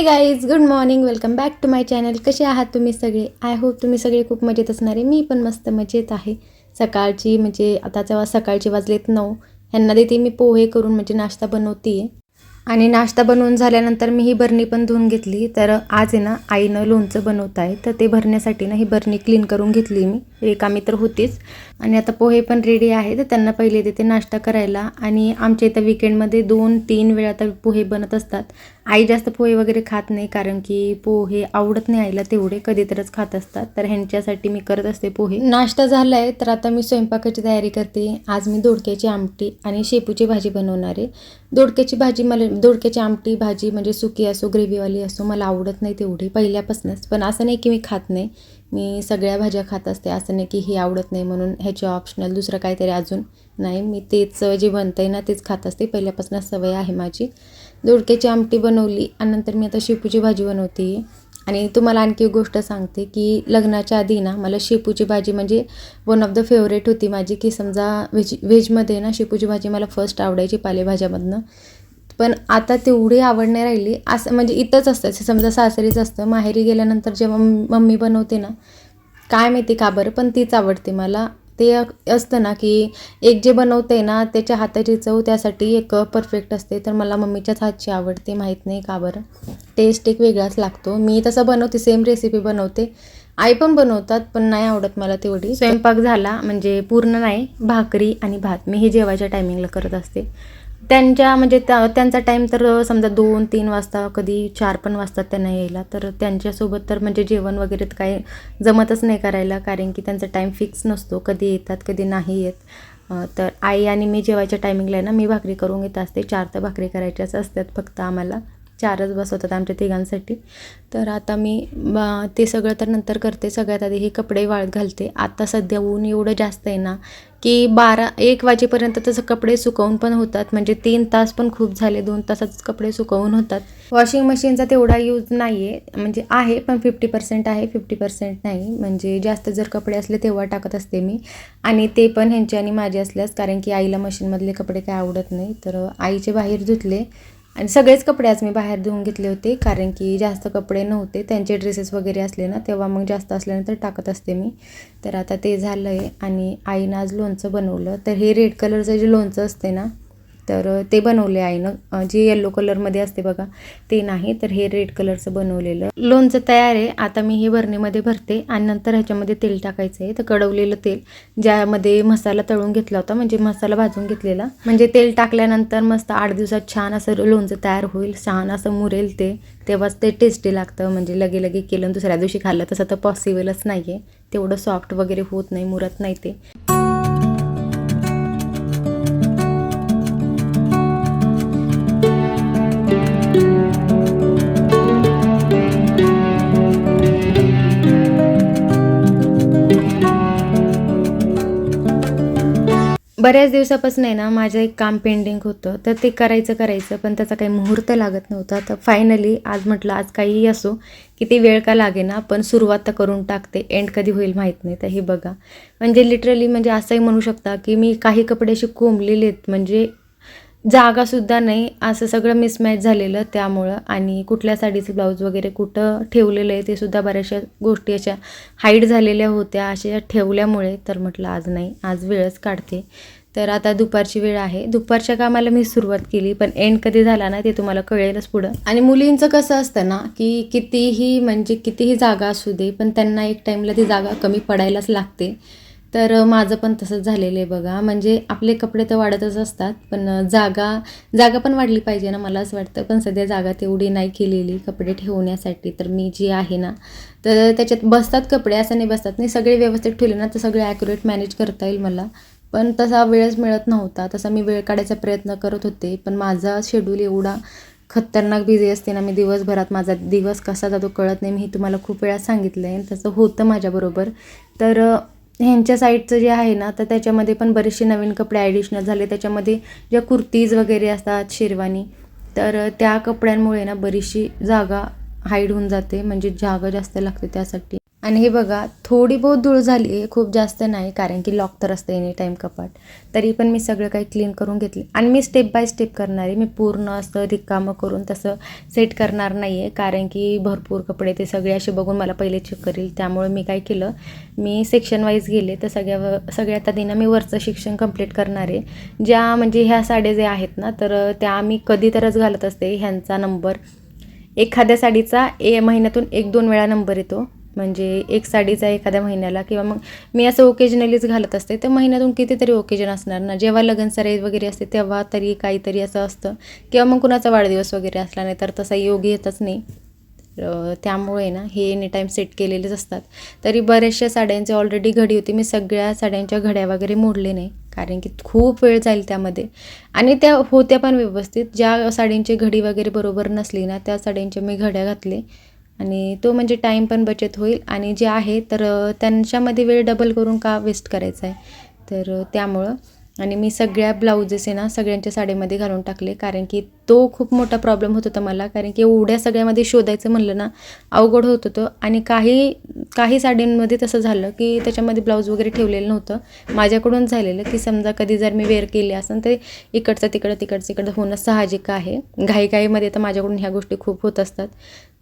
Guys good morning welcome back to my channel कसे आहात तुम्ही सगळे? आय होप तुम्ही सगळे खूप मजेत असणार आहे. मी पण मस्त मजेत आहे. सकाळची म्हणजे आता जेव्हा सकाळची वाजलेत नऊ ह्यांना देते मी पोहे करून म्हणजे नाश्ता बनवते आणि नाश्ता बनवून झाल्यानंतर मी ही बरणी पण धुवून घेतली. तर आज आहे ना आईनं लोणचं बनवत आहे तर ते भरण्यासाठी ना ही बरणी क्लीन करून घेतली मी. रिकामी तर होतीच. आणि आता पोहे पण रेडी आहेत तर त्यांना पहिले देते नाश्ता करायला. आणि आमच्या इथं विकेंडमध्ये दोन तीन वेळा तर पोहे बनत असतात. आई जास्त पोहे वगैरे खात नाही कारण की पोहे आवडत नाही आईला तेवढे कधीतरच खात असतात. तर ह्यांच्यासाठी मी करत असते पोहे. नाश्ता झाला आहे तर आता मी स्वयंपाकाची तयारी करते. आज मी दोडक्याची आमटी आणि शेपूची भाजी बनवणार आहे. दोडक्याची भाजी मला दोडक्याची आमटी भाजी म्हणजे सुकी असो ग्रेव्हीवाली असो मला आवडत नाही तेवढी पहिल्यापासूनच. पण असं नाही की मी खात नाही. मी सगळ्या भाज्या खात असते. असं नाही की हे आवडत नाही म्हणून ह्याचे ऑप्शनल दुसरं काहीतरी अजून नाही. मी तेच जे बनतं आहे ना तेच खात असते. पहिल्यापासून सवय आहे माझी. दोडक्याची आमटी बनवली आणि नंतर मी आता शेपूची भाजी बनवते. आणि तुम्हाला आणखी एक गोष्ट सांगते की लग्नाच्या आधी ना मला शेपूची भाजी म्हणजे वन ऑफ द फेवरेट होती माझी. की समजा व्हेज व्हेजमध्ये ना शेपूची भाजी मला फर्स्ट आवडायची पालेभाज्यामधनं. पण आता तेवढी आवड नाही राहिली. असं म्हणजे इथंच असतं. समजा सासरीच असतं. माहेरी गेल्यानंतर जेव्हा मम्मी बनवते ना काय माहिती का बरं पण तीच आवडते मला. ते असतं ना की एक जे बनवते ना त्याच्या हाताची चव त्यासाठी एक परफेक्ट असते. तर मला मम्मीच्याच हातची आवडते. माहीत नाही का बरं. टेस्ट एक वेगळाच लागतो. मी तसं बनवते. सेम रेसिपी बनवते. आई पण बनवतात पण नाही आवडत मला तेवढी. स्वयंपाक झाला म्हणजे पूर्ण नाही. भाकरी आणि भात. मी हे जेवायच्या टायमिंगला करत असते. त्यांच्या म्हणजे त्या त्यांचा टाईम तर समजा दोन तीन वाजता कधी चार पण वाजतात त्यांना यायला तर त्यांच्यासोबत तर म्हणजे जेवण वगैरे तर काही जमतच नाही करायला कारण की त्यांचा टाईम फिक्स नसतो. कधी येतात कधी नाही येत. तर आई आणि मी जेवायच्या टायमिंगला आहे ना मी भाकरी करून घेत असते. चार तर भाकरी करायच्याच असतात फक्त आम्हाला. चारच बसवतात आमच्या तिघांसाठी. तर आता मी ते सगळं तर नंतर करते. सगळ्यात आधी हे कपडे वाळत घालते. आता सध्या ऊन एवढं जास्त आहे ना की बारा एक वाजेपर्यंत तसं कपडे सुकवून पण होतात. म्हणजे तीन तास पण खूप झाले दोन तासात कपडे सुकवून होतात. वॉशिंग मशीनचा तेवढा यूज नाही आहे म्हणजे आहे पण फिफ्टी पर्सेंट आहे फिफ्टी पर्सेंट नाही. म्हणजे जास्त जर कपडे असले तेव्हा टाकत असते मी. आणि ते पण ह्यांचे आणि माझे असल्यास कारण की आईला मशीनमधले कपडे काय आवडत नाही. तर आईचे बाहेर धुतले. आणि सगळेच कपडे आज मी बाहेर धुवून घेतले होते कारण की जास्त कपडे नव्हते. त्यांचे ड्रेसेस वगैरे असले ना तेव्हा मग जास्त असल्यानंतर टाकत असते मी. तर आता ते झालं आहे आणि आईनं आज लोणचं बनवलं. तर हे रेड कलरचं जे लोणचं असते ना तर ते बनवले आईनं जे येल्लो कलरमध्ये असते बघा ते नाही. तर हे रेड कलरचं बनवलेलं. लोणचं तयार आहे. आता मी हे भरणीमध्ये भरते आणि नंतर ह्याच्यामध्ये तेल टाकायचं आहे. तर कडवलेलं तेल ज्यामध्ये मसाला तळून घेतला होता म्हणजे मसाला भाजून घेतलेला. म्हणजे तेल टाकल्यानंतर मस्त आठ दिवसात छान असं लोणचं तयार होईल. छान असं मुरेल ते. तेव्हाच ते टेस्टी लागतं. म्हणजे लगे लगे केलं दुसऱ्या दिवशी खाल्लं तसं तर पॉसिबलच नाही आहे तेवढं सॉफ्ट वगैरे होत नाही मुरत नाही ते. बऱ्याच दिवसापासून आहे ना माझं एक काम पेंडिंग होतं. तर ते करायचं करायचं पण त्याचा काही मुहूर्त लागत नव्हता. तर फायनली आज म्हटलं आज काहीही असो किती वेळ का लागे ना पण सुरुवात तर करून टाकते. एंड कधी होईल माहीत नाही तर हे बघा. म्हणजे लिटरली म्हणजे असंही म्हणू शकता की मी काही कपडे असे कोंबलेले आहेत म्हणजे जागासुद्धा नाही. असं सगळं मिसमॅच झालेलं त्यामुळं. आणि कुठल्या साडीचं ब्लाऊज वगैरे कुठं ठेवलेलं आहे ते सुद्धा बऱ्याचशा गोष्टी अशा हाईट झालेल्या होत्या. अशा ठेवल्यामुळे तर म्हटलं आज नाही आज वेळच काढते. तर आता दुपारची वेळ आहे. दुपारच्या कामाला मी सुरुवात केली पण एंड कधी झाला ना ते तुम्हाला कळेलच पुढं. आणि मुलींचं कसं असतं ना की कितीही म्हणजे कितीही जागा असू दे पण त्यांना एक टाईमला ती जागा कमी पडायलाच लागते. तर माझं पण तसंच झालेलं आहे बघा. म्हणजे आपले कपडे तर वाढतच असतात पण जागा जागा पण वाढली पाहिजे ना मला असं वाटतं. पण सध्या जागा तेवढी नाही केलेली कपडे ठेवण्यासाठी. तर मी जी आहे ना तर त्याच्यात बसतात कपडे असं नाही बसतात. नाही सगळे व्यवस्थित ठेवले ना तर सगळे ॲक्युरेट मॅनेज करता येईल मला. पण तसा वेळच मिळत नव्हता. तसा मी वेळ काढायचा प्रयत्न करत होते. पण माझा शेड्यूल एवढा खतरनाक बिझी असते ना मी दिवसभरात माझा दिवस कसा जातो कळत नाही. मी तुम्हाला खूप वेळा सांगितलं आहे तसं होतं माझ्याबरोबर. तर ह्यांच्या साईडचं जे आहे ना तर त्याच्यामध्ये पण बरेचसे नवीन कपडे ॲडिशनल झाले. त्याच्यामध्ये ज्या कुर्तीज वगैरे असतात शेरवानी तर त्या कपड्यांमुळे ना बरीचशी जागा हाईड होऊन जाते. म्हणजे जागा जास्त लागते त्यासाठी. आणि हे बघा थोडी बहुत धूळ झाली आहे खूप जास्त नाही कारण की लॉक तर असतं एनी टाईम कपाट. तरी पण मी सगळं काही क्लीन करून घेतले. आणि मी स्टेप बाय स्टेप करणार आहे. मी पूर्ण असं रिकामं करून तसं सेट करणार नाही आहे कारण की भरपूर कपडे ते सगळे असे बघून मला पहिले चेक करेल त्यामुळे मी काय केलं मी सेक्शन वाईज गेले तर सगळ्या सगळ्यात आधी ना मी वरचं शिक्षण कंप्लीट करणार आहे. ज्या म्हणजे ह्या साड्या जे आहेत ना तर त्या मी कधी तरच घालत असते. ह्यांचा नंबर एखाद्या साडीचा ए महिन्यातून एक दोन वेळा नंबर येतो. म्हणजे एक साडीचा एखाद्या महिन्याला किंवा मग मी असं ओकेजनलीच घालत असते तर महिन्यातून कितीतरी ओकेजन असणार ना. जेव्हा लग्न सराई वगैरे असते तेव्हा तरी काहीतरी असं असतं. किंवा मग कुणाचा वाढदिवस वगैरे असला नाही तर तसा योग येतच नाही. त्यामुळे ना हे एनी टाईम सेट केलेलेच असतात. तरी बऱ्याचशा साड्यांचे ऑलरेडी घडी होती. मी सगळ्या साड्यांच्या घड्या वगैरे मोडले नाही कारण की खूप वेळ जाईल त्यामध्ये. आणि त्या होत्या पण व्यवस्थित. ज्या साड्यांची घडी वगैरे बरोबर नसली ना त्या साड्यांच्या मी घड्या घातले. आणि तो म्हणजे टाईम पण बचत होईल. आणि जे आहे तर त्यांच्यामध्ये वेळ डबल करून का वेस्ट करायचा आहे? तर त्यामुळं. आणि मी सगळ्या ब्लाऊजेस आहे ना सगळ्यांच्या साडीमध्ये घालून टाकले. कारण की तो खूप मोठा प्रॉब्लेम होत होता मला. कारण की एवढ्या सगळ्यामध्ये शोधायचं म्हणलं ना अवघड होत होतं. आणि काही काही साडींमध्ये तसं झालं की त्याच्यामध्ये ब्लाऊज वगैरे ठेवलेलं नव्हतं. माझ्याकडून झालेलं की समजा कधी जर मी वेअर केली असेल तर इकडचं तिकडं तिकडचं इकडं होणं साहजिक आहे. घाईघाईमध्ये तर माझ्याकडून ह्या गोष्टी खूप होत असतात.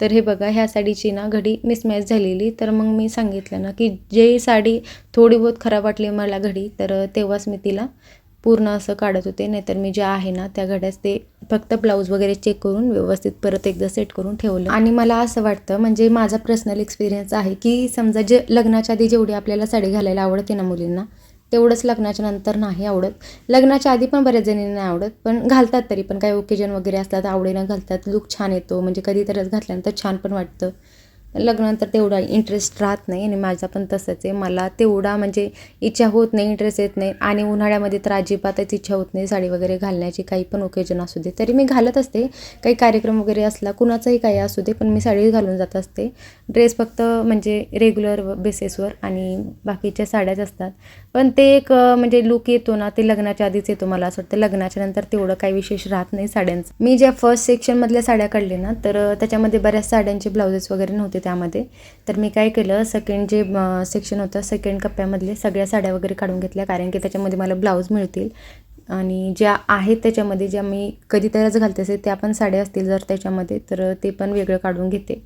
तर हे बघा ह्या साडीची ना घडी मिसमॅच झालेली. तर मग मी सांगितलं ना की जे साडी थोडी बहुत खराब वाटली मला घडी तर तेव्हाच मी तिला पूर्ण असं काढत होते. नाहीतर मी जे आहे ना त्या घड्यास ते फक्त ब्लाऊज वगैरे चेक करून व्यवस्थित परत एकदा सेट करून ठेवलं. आणि मला असं वाटतं म्हणजे माझा पर्सनल एक्सपिरियन्स आहे की समजा जे लग्नाच्या आधी जेवढी आपल्याला साडी घालायला आवडते ना मुलींना तेवढंच लग्नाच्या नंतर नाही आवडत. लग्नाच्या आधी पण बऱ्याच जणींना नाही आवडत पण घालतात तरी. पण काही ओकेजन वगैरे असला तर आवडीनं घालतात. लुक छान येतो. म्हणजे कधीतरच घातल्यानंतर छान पण वाटतं. लग्नानंतर तेवढा इंटरेस्ट राहत नाही आणि माझा पण तसंच आहे. मला तेवढा म्हणजे इच्छा होत नाही इंटरेस्ट येत नाही आणि उन्हाळ्यामध्ये तर अजिबातच इच्छा होत नाही साडी वगैरे घालण्याची. काही पण ओकेजन असू दे. तरी मी घालत असते. काही कार्यक्रम वगैरे असला कुणाचाही काही असू दे पण मी साडी घालून जात असते. ड्रेस फक्त म्हणजे रेग्युलर बेसिसवर आणि बाकीच्या साड्याच असतात. पण ते एक म्हणजे लुक येतो ना ते लग्नाच्या आधीच येतो मला असं वाटतं. लग्नाच्या नंतर तेवढं काही विशेष राहत नाही साड्यांचं. मी ज्या फर्स्ट सेक्शनमधल्या साड्या काढले ना तर त्याच्यामध्ये बऱ्याच साड्यांचे ब्लाउजेस वगैरे नव्हते. त्यामध्ये. तर मी काय केलं सेकंड जे सेक्शन होतं सेकंड कप्प्यामधले सगळ्या साड्या वगैरे काढून घेतल्या कारण की त्याच्यामध्ये मला ब्लाऊज मिळतील. आणि ज्या आहेत त्याच्यामध्ये ज्या मी कधीतरीच घालते असे त्या पण साड्या असतील जर त्याच्यामध्ये तर ते पण वेगळं काढून घेते.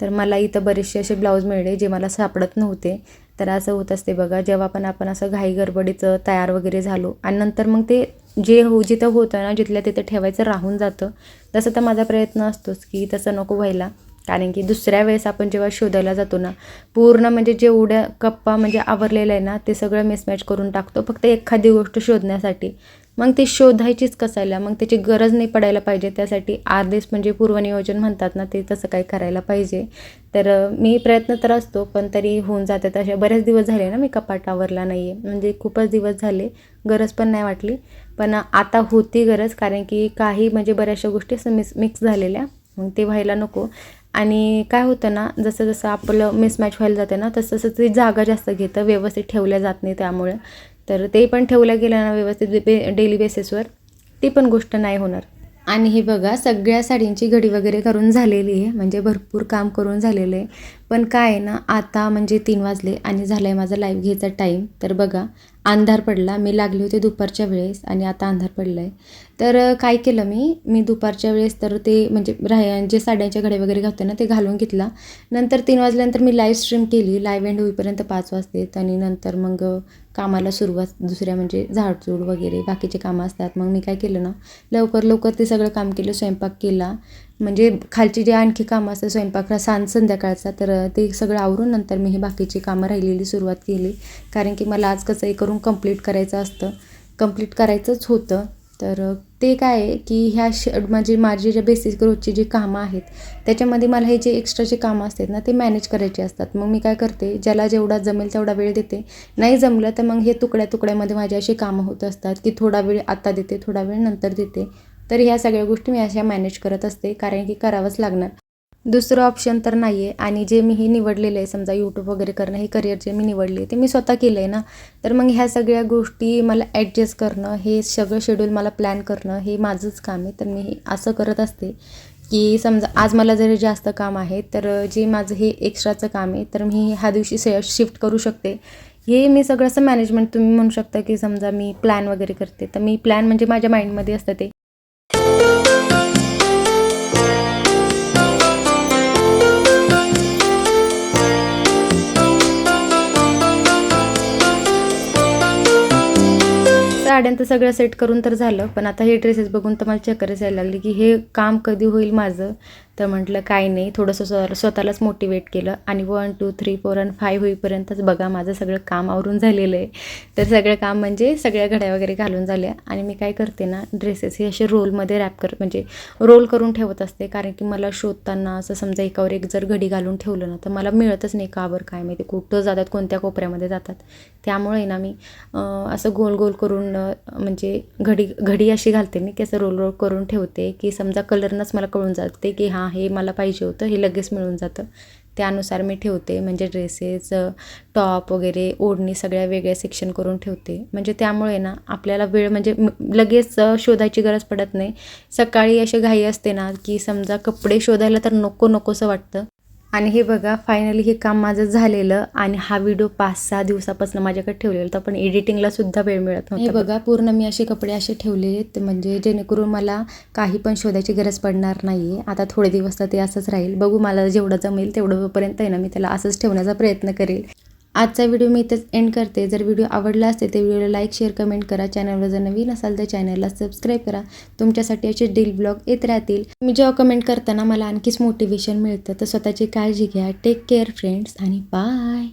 तर मला इथं बरेचसे असे ब्लाऊज मिळले जे मला सापडत नव्हते. तर असं होत असते बघा जेव्हा पण आपण असं घाई गडबडीचं तयार वगैरे झालो आणि नंतर मग ते जे हो जिथं होतं ना जिथल्या तिथं ठेवायचं राहून जातं तसं तर माझा प्रयत्न असतोच की तसं नको व्हायला. कारण की दुसऱ्या वेळेस आपण जेव्हा शोधायला जातो ना पूर्ण म्हणजे जेवढ्या कप्पा म्हणजे आवरलेलं आहे ना ते सगळं मिसमॅच करून टाकतो. फक्त एखादी गोष्ट शोधण्यासाठी. मग ती शोधायचीच कसायला मग त्याची गरज नाही पडायला पाहिजे. त्यासाठी आदेश म्हणजे पूर्वनियोजन म्हणतात ना ते तसं काही करायला पाहिजे. तर मी प्रयत्न तर असतो पण तरी होऊन जातात. अशा बरेच दिवस झाले ना मी कपाट आवरला नाही आहे म्हणजे खूपच दिवस झाले गरज पण नाही वाटली. पण आता होती गरज कारण की काही म्हणजे बऱ्याचशा गोष्टी असं मिस मिक्स झालेल्या. मग ते व्हायला नको. आणि काय होतं ना जसं जसं आपलं मिसमॅच व्हायला जाते ना तसं तसं ती जागा जास्त घेतं व्यवस्थित ठेवल्या जात नाही त्यामुळे. तर ते पण ठेवल्या गेलं ना व्यवस्थित बे डेली बेसिसवर ती पण गोष्ट नाही होणार. आणि हे बघा सगळ्या साडींची घडी वगैरे करून झालेली आहे. म्हणजे भरपूर काम करून झालेलं आहे. पण काय आहे ना आता म्हणजे तीन वाजले आणि झालं आहे माझा लाईव्ह घ्यायचा टाईम तर बघा अंधार पडला. मी लागले होते दुपारच्या वेळेस आणि आता अंधार पडला आहे तर काय केलं मी? मी दुपारच्या वेळेस तर ते म्हणजे राह जे साड्यांच्या घडे वगैरे घालते ना ते घालून घेतला. नंतर तीन वाजल्यानंतर मी लाईव्ह स्ट्रीम केली. लाईव्ह एंड होईपर्यंत पाच वाजते आणि नंतर मग कामाला सुरुवात दुसऱ्या म्हणजे झाडझूड वगैरे बाकीचे कामं असतात. मग मी काय केलं ना लवकर लवकर ते सगळं काम केलं स्वयंपाक केला. म्हणजे खालची जे आणखी कामं असतात स्वयंपाक सांज संध्याकाळचा तर ते सगळं आवरून नंतर मी हे बाकीची कामं राहिलेली सुरुवात केली. कारण की मला आज कसंही करून कंप्लीट करायचं असतं. कंप्लीट करायचंच होतं. तर ते काय आहे की ह्या श म्हणजे माझी ज्या बेसिक रोजची जी कामं आहेत त्याच्यामध्ये मला हे जे एक्स्ट्राचे कामं असतात ना ते मॅनेज करायचे असतात. मग मी काय करते ज्याला जेवढा जमेल तेवढा वेळ देते. नाही जमलं तर मग हे तुकड्या तुकड्यामध्ये माझे अशी कामं होत असतात की थोडा वेळ आत्ता देते थोडा वेळ नंतर देते. तर ह्या सगळ्या गोष्टी मी अशा मॅनेज करत असते कारण की करावंच लागणार. दुसरं ऑप्शन तर नाही आहे आणि जे मी हे निवडलेलं आहे समजा यूट्यूब वगैरे करणं हे करिअर जे मी निवडले ते मी स्वतः केलं आहे ना. तर मग ह्या सगळ्या गोष्टी मला ॲडजस्ट करणं हे सगळं शेड्यूल मला प्लॅन करणं हे माझंच काम आहे. तर मी हे असं करत असते की समजा आज मला जरी जास्त काम आहे तर जे माझं हे एक्स्ट्राचं काम आहे तर मी ह्या दिवशी से शिफ्ट करू शकते. हे मी सगळं असं मॅनेजमेंट तुम्ही म्हणू शकता की समजा मी प्लॅन वगैरे करते. तर मी प्लॅन म्हणजे माझ्या माइंडमध्ये असतं ते. साड्यांचं सगळं सेट करून तर झालं पण आता हे ड्रेसेस बघून तर मला चक्करच यायला लागली की हे काम कधी होईल माझं? तर म्हटलं काय नाही. थोडंसं स्व स्वतःलाच मोटिवेट केलं आणि one two three four and five होईपर्यंतच बघा माझं सगळं काम आवरून झालेलं आहे. तर सगळं काम म्हणजे सगळ्या घड्या वगैरे घालून झाल्या आणि मी काय करते ना ड्रेसेस हे असे रोलमध्ये रॅप कर म्हणजे रोल करून ठेवत असते. कारण की मला शोधताना असं समजा एकावर एक जर घडी घालून ठेवलं ना तर मला मिळतच नाही का बरं काय माहिती कुठं जातात कोणत्या कोपऱ्यामध्ये जातात. त्यामुळे ना मी असं गोल गोल करून म्हणजे घडी घडी अशी घालते मी की असं रोल रोल करून ठेवते की समजा कलरनंच मला कळून जाते की हां हे मला पाहिजे होतं हे लगेच मिळून जातं. त्यानुसार मी ठेवते म्हणजे ड्रेसेस टॉप वगैरे ओढणी सगळ्या वेगळ्या सेक्शन करून ठेवते. म्हणजे त्यामुळे ना आपल्याला वेळ म्हणजे लगेच शोधायची गरज पडत नाही. सकाळी अशी घाई असते ना की समजा कपडे शोधायला तर नको नकोसं वाटतं. आणि हे बघा फायनली हे काम माझं झालेलं आणि हा व्हिडिओ पाच सहा दिवसापासून माझ्याकडे ठेवलेला होता पण एडिटिंगला सुद्धा वेळ मिळत नव्हता. हे बघा पूर्ण मी असे कपडे असे ठेवलेत म्हणजे जेणेकरून मला काही पण शोधायची गरज पडणार नाही आहे आता थोडे दिवस तर ते असंच राहील. बघू मला जेवढं जमेल तेवढंपर्यंत आहे ना मी त्याला असंच ठेवण्याचा प्रयत्न करेल. आजचा व्हिडिओ मी इथेच एंड करते. जर व्हिडिओ आवडला असेल तर व्हिडिओला लाईक शेअर कमेंट करा. चॅनलवर जर नवीन असाल तर चॅनलला सबस्क्राईब करा. तुमच्यासाठी असे डील ब्लॉग येत राहतील. मी जेव्हा कमेंट करताना मला आणखीच मोटिवेशन मिळतं. तर स्वतःची काळजी घ्या. टेक केअर फ्रेंड्स आणि बाय